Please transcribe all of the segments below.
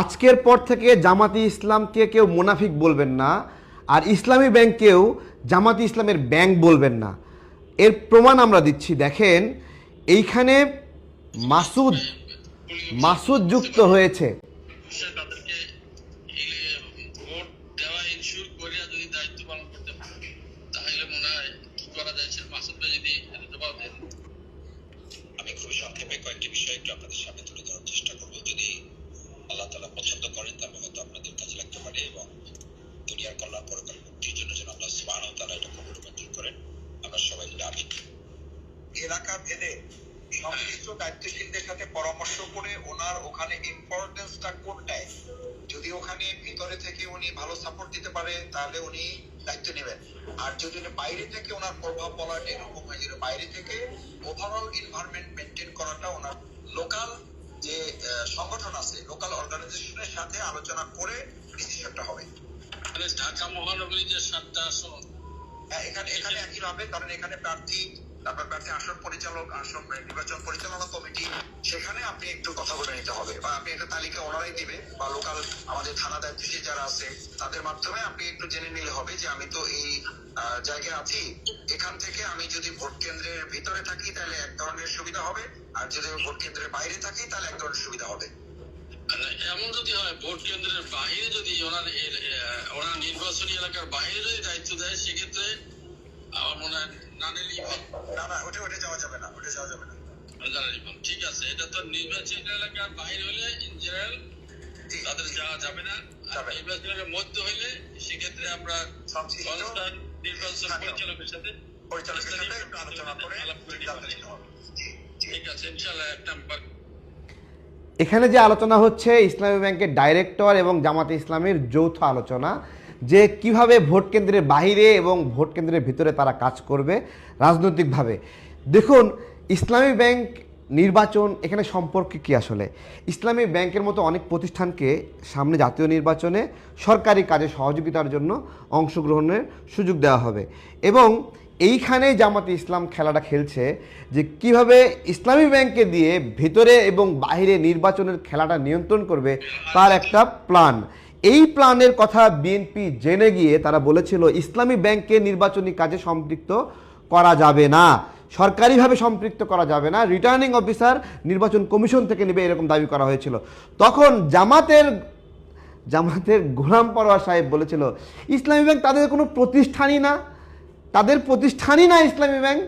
আজকের পর থেকে জামাতি ইসলামকে কেউ মোনাফিক বলবেন না, আর ইসলামী ব্যাংককেও জামাতি ইসলামের ব্যাংক বলবেন না। এর প্রমাণ আমরা দিচ্ছি। দেখেন, এইখানে মাসুদ মাসুদ যুক্ত হয়েছে সে তাদেরকে এই ভোট দেওয়া ইনশিওর করিয়া যদি দায়িত্ব পালন করতে পারে তাহলে মনে হয় কি করা যায় সে মাসুদ ভাই যদি এটা জবাব দেন আমি খুব সংক্ষেপে কয়েকটি বিষয় একটু আপনাদের সামনে তুলে ধরার চেষ্টা করব যদি আল্লাহ তালা পছন্দ করেন তাহলে হয়তো আপনাদের কাজে লাগতে পারে এবং দুনিয়ার কল্যাণ পরকাল মুক্তির জন্য যেন আল্লাহ সুবাহ তারা এটা কবুল মঞ্জুর করেন আমরা সবাই মিলে আমি এলাকা ভেদে সংশ্লিষ্ট দায়িত্বশীলদের সাথে পরামর্শ করে ওনার ওখানে ইম্পর্টেন্সটা কোনটায়? যদি ওখানে ভিতরে থেকে উনি ভালো সাপোর্ট দিতে পারে তাহলে উনি দায়িত্ব নেবেন। আর যদি বাইরে থেকে ওনার প্রভাব পড়াটা এরকম হয় যে বাইরে থেকে ওভারঅল এনভায়রনমেন্ট মেনটেন করাটা ওনার লোকাল যে সংগঠন আছে লোকাল অর্গানাইজেশনের সাথে আলোচনা করে ডিসিশনটা হবে। মানে ঢাকা মহানগরী যে সাতটা আসন? হ্যাঁ, এখানে এখানে একই হবে কারণ এখানে প্রার্থী তারপর প্রার্থী আসন পরিচালক আসন নির্বাচন পরিচালনা কমিটি সেখানে একটু কথা বলে নিতে হবে বা আপনি একটা তালিকা ওনারাই দিবে বা লোকাল আমাদের থানা দায়িত্বশীল যারা আছে তাদের মাধ্যমে আপনি একটু জেনে নিলে হবে যে আমি তো এই জায়গায় আছি এখান থেকে আমি যদি ভোট কেন্দ্রের ভিতরে থাকি তাহলে এক ধরনের সুবিধা হবে আর যদি ভোট কেন্দ্রের বাইরে থাকি তাহলে এক ধরনের সুবিধা হবে মানে এমন যদি হয় ভোট কেন্দ্রের বাইরে যদি ওনার ওনার নির্বাচনী এলাকার বাইরে যদি দায়িত্ব দেয় সেক্ষেত্রে আমার মনে হয় না নিলেই না না ওটা ওটা যাওয়া যাবে না ওটা যাওয়া যাবে না। ঠিক আছে এটা তো নির্বাচনী এলাকার বাইরে হলে ইন জেনারেল তাদের যাওয়া যাবে না। আর মধ্যে হইলে সেক্ষেত্রে আমরা সংস্থার নির্বাচন পরিচালকের সাথে ঠিক আছে ইনশাল্লাহ এখানে যে আলোচনা হচ্ছে ইসলামী ব্যাংকের ডাইরেক্টর এবং জামাতে ইসলামের যৌথ আলোচনা যে কীভাবে ভোট কেন্দ্রের বাইরে এবং ভোট কেন্দ্রের ভিতরে তারা কাজ করবে রাজনৈতিকভাবে। দেখুন ইসলামী ব্যাংক নির্বাচন এখানে সম্পর্কে কি আসলে? ইসলামী ব্যাংকের মতো অনেক প্রতিষ্ঠানকে সামনে জাতীয় নির্বাচনে সরকারি কাজে সহযোগিতার জন্য অংশগ্রহণের সুযোগ দেওয়া হবে। এবং এইখানে জামাতে ইসলাম খেলাটা খেলছে যে কীভাবে ইসলামী ব্যাংকে দিয়ে ভেতরে এবং বাইরে নির্বাচনের খেলাটা নিয়ন্ত্রণ করবে তার একটা প্ল্যান। এই প্ল্যানের কথা বিএনপি জেনে গিয়ে তারা বলেছিল, ইসলামী ব্যাংকে নির্বাচনী কাজে সম্পৃক্ত করা যাবে না। সরকারিভাবে সম্পৃক্ত করা যাবে না। রিটার্নিং অফিসার নির্বাচন কমিশন থেকে নেবে এরকম দাবি করা হয়েছিল। তখন জামাতের জামাতের গোলাম পরোয়া সাহেব বলেছিল, ইসলামী ব্যাংক তাদের কোনো প্রতিষ্ঠানই না। তাদের প্রতিষ্ঠানই না ইসলামী ব্যাংক।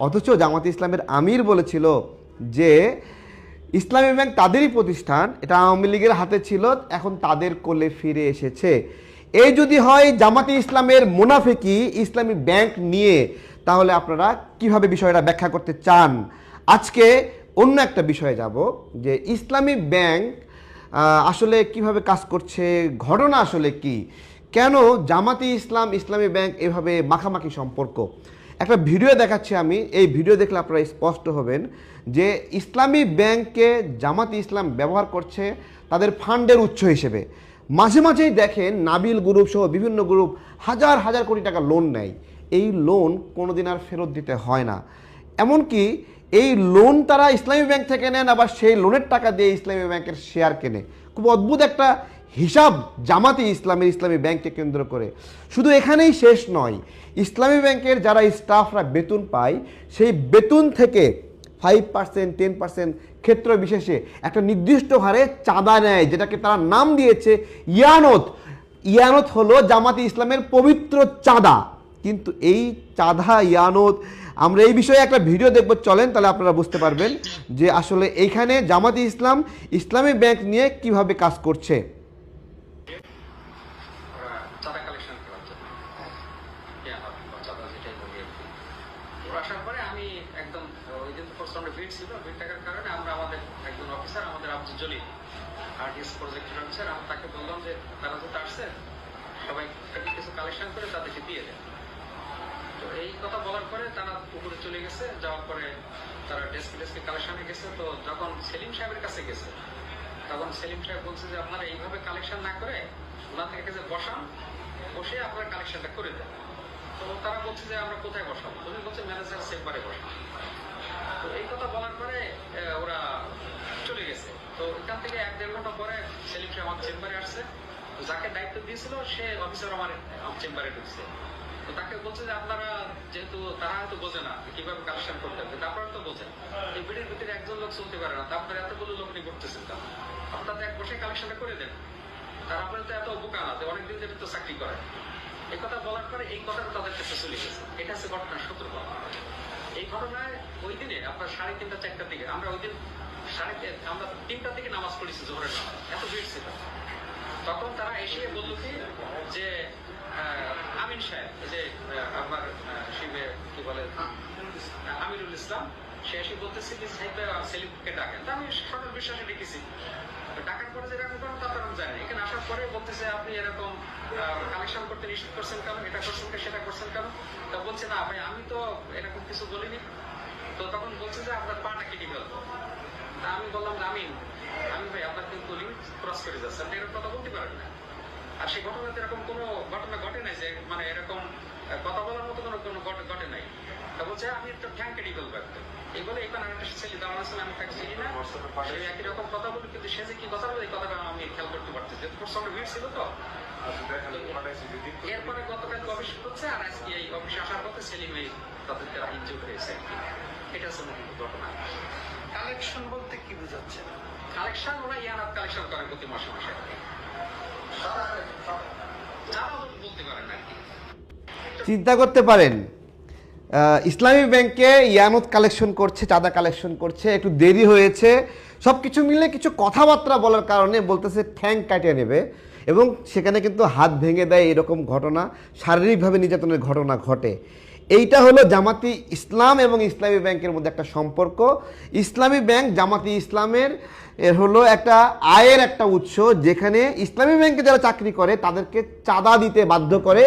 অথচ জামাত ইসলামের আমির বলেছিল যে, ইসলামী ব্যাংক তাদেরই প্রতিষ্ঠান। এটা আওয়ামী লীগের হাতে ছিল, এখন তাদের কোলে ফিরে এসেছে। এই যদি হয়, জামাতে ইসলামের মুনাফিকি ইসলামী ব্যাংক নিয়ে তাহলে আপনারা কীভাবে বিষয়টা ব্যাখ্যা করতে চান? আজকে অন্য একটা বিষয়ে যাব, যে ইসলামী ব্যাংক আসলে কীভাবে কাজ করছে, ঘটনা আসলে কি? কেন জামাতি ইসলাম, ইসলামী ব্যাংক এভাবে মাখামাখি সম্পর্ক? একটা ভিডিও দেখাচ্ছি আমি, এই ভিডিও দেখলে আপনারা স্পষ্ট হবেন যে ইসলামী ব্যাংককে জামাতি ইসলাম ব্যবহার করছে তাদের ফান্ডের উৎস হিসেবে। মাঝে মাঝেই দেখেন নাবিল গ্রুপ সহ বিভিন্ন গ্রুপ হাজার হাজার কোটি টাকা লোন নেয়। এই লোন কোনোদিন আর ফেরত দিতে হয় না। এমনকি এই লোন তারা ইসলামী ব্যাংক থেকে নেন, আবার সেই লোনের টাকা দিয়ে ইসলামী ব্যাংকের শেয়ার কেনে। খুব অদ্ভুত একটা হিসাব জামাতি ইসলামের ইসলামী ব্যাংককে কেন্দ্র করে। শুধু এখানেই শেষ নয়, ইসলামী ব্যাংকের যারা স্টাফরা বেতন পায়, সেই বেতন থেকে ফাইভ পার্সেন্ট টেন পার্সেন্ট ক্ষেত্র বিশেষে একটা নির্দিষ্ট হারে চাঁদা নেয়, যেটাকে তারা নাম দিয়েছে ইয়ানত। ইয়ানত হলো জামাতি ইসলামের পবিত্র চাঁদা। কিন্তু এই চাঁদা ইয়ানত আমরা এই বিষয়ে একটা ভিডিও দেখব, চলেন তাহলে আপনারা বুঝতে পারবেন যে আসলে এইখানে জামাতি ইসলাম, ইসলামী ব্যাংক নিয়ে কীভাবে কাজ করছে। প্রজেক্টের অফিসার আমি তাকে বললাম যে তারা তো আসছে, সবাই কিছু কালেকশন করে তাদেরকে দিয়ে দেন। তো এই কথা বলার পরে তারা উপরে চলে গেছে, যাওয়ার পরে তারা ডেস্ক ডেস্কে কালেকশনে গেছে। তো যখন সেলিম সাহেবের কাছে গেছে, তখন সেলিম সাহেব বলছে যে, আপনারা এইভাবে কালেকশন না করে ওনার থেকে কাছে বসান, বসে আপনারা কালেকশনটা করে দেন। তো তারা বলছে যে, আমরা কোথায় বসাবো? উনি বলছে ম্যানেজার চেম্বারে বসান তো এই কথা বলার পরে ওরা চলে গেছে। তো এখান থেকে এক দেড় ঘণ্টা পরে সেলিম সাহেব আমার চেম্বারে আসছে। তো যাকে দায়িত্ব দিয়েছিল, সে অফিসার আমার চেম্বারে ঢুকছে। তো তাকে বলছে যে আপনারা যেহেতু, তারা হয়তো বোঝে না কীভাবে কালেকশন করতে হবে। তা আপনারা তো বোঝেন এই বিড়ির ভিতরে একজন লোক চলতে পারে না। তারপরে এতগুলো লোক নিয়ে ঘুরতেছেন তা আপনারা এক বসে কালেকশনটা করে দেন। তার আপনারা তো এত না যে অনেকদিন ধরে তো চাকরি করে এই কথা বলার পরে এই কথাটা তাদের কাছে চলে গেছে। এটা হচ্ছে ঘটনার সূত্রপাত। এই ঘটনায় ওই দিনে আপনার সাড়ে তিনটা, চারটার দিকে, আমরা ওই দিন সাড়ে আমরা তিনটার দিকে নামাজ পড়েছি জোহরের নামাজ। এত ভিড় ছিল। তখন তারা এসে বলল কি, যে আমিন সাহেব যে আমার শিবে কি বলে আমিরুল ইসলাম, সে এসে বলতেছে যে সাহেব সেলিমকে ডাকেন তা আমি সকল বিশ্বাসে ডেকেছি। ডাকার পরে যে এরকম কোনো তারপর আমি জানি এখানে আসার পরে বলতেছে, আপনি এরকম কালেকশন করতে নিষেধ করছেন কেন? এটা করছেন কেন সেটা করছেন কেন? তা বলছে, না, ভাই, আমি তো এরকম কিছু বলিনি। তো তখন বলছে যে, আপনার পাটা কেটে ফেলব। তা আমি বললাম যে আমি আমি ভাই, আপনার কিন্তু লিমিট ক্রস করে যাচ্ছে আপনি এরকম কথা বলতে পারেন না আর সেই ঘটনাতে এরকম কোনো ঘটনা ঘটে নাই যে মানে এরকম কথা বলার মতো কোনো কোনো ঘটে নাই। তা বলছে আমি একটা ঠ্যাং কেটে ফেলব একদম এই বলে এখানে আরেকটা ছেলে দাঁড়ানো আছে আমি তাকে চিনি না। সে একই রকম কথা বলি কিন্তু সে যে কি কথা বলে এই কথাটা আমি খেয়াল করতে পারছি যে প্রচণ্ড ভিড় ছিল তো। এরপরে গতকাল অফিস করছে আর আজকে এই অফিসে আসার পথে সেলিম এই তাদের দ্বারা ইনজুর হয়েছে আর কি। এটা হচ্ছে মূল ঘটনা। কালেকশন বলতে কি বোঝাচ্ছে? কালেকশন ওরা ইয়ানাত কালেকশন করে প্রতি মাসে মাসে। চিন্তা করতে পারেন ইসলামী ব্যাংকে ইয়ামত কালেকশন করছে, চাঁদা কালেকশন করছে, একটু দেরি হয়েছে। সব কিছু মিলে কিছু কথাবার্তা বলার কারণে বলতেছে, ঠ্যাং কাটিয়ে নেবে। এবং সেখানে কিন্তু হাত ভেঙে দেয় এরকম ঘটনা, শারীরিকভাবে নির্যাতনের ঘটনা ঘটে। এইটা হলো জামাতি ইসলাম এবং ইসলামী ব্যাংকের মধ্যে একটা সম্পর্ক। ইসলামী ব্যাংক জামাতি ইসলামের, এর হলো একটা আয়ের একটা উৎস যেখানে ইসলামী ব্যাংকে যারা চাকরি করে তাদেরকে চাঁদা দিতে বাধ্য করে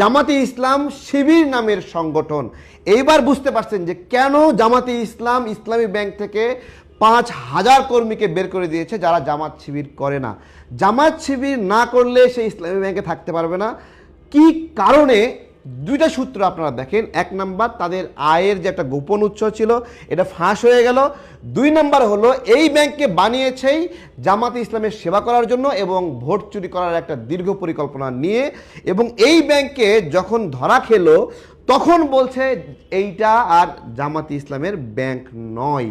জামাতি ইসলাম শিবির নামের সংগঠন। এইবার বুঝতে পারছেন যে কেন জামাতি ইসলাম ইসলামী ব্যাংক থেকে পাঁচ হাজার কর্মীকে বের করে দিয়েছে যারা জামাত শিবির করে না। জামাত শিবির না করলে সে ইসলামী ব্যাংকে থাকতে পারবে না। কি কারণে দুইটা সূত্র আপনারা দেখেন। এক নাম্বার, তাদের আয়ের যে একটা গোপন উৎস ছিল, এটা ফাঁস হয়ে গেল। দুই নাম্বার হলো, এই ব্যাংককে বানিয়েছেই জামাতে ইসলামের সেবা করার জন্য এবং ভোট চুরি করার একটা দীর্ঘ পরিকল্পনা নিয়ে, এবং এই ব্যাংকে যখন ধরা খেলো, তখন বলছে, এইটা আর জামাতি ইসলামের ব্যাংক নয়।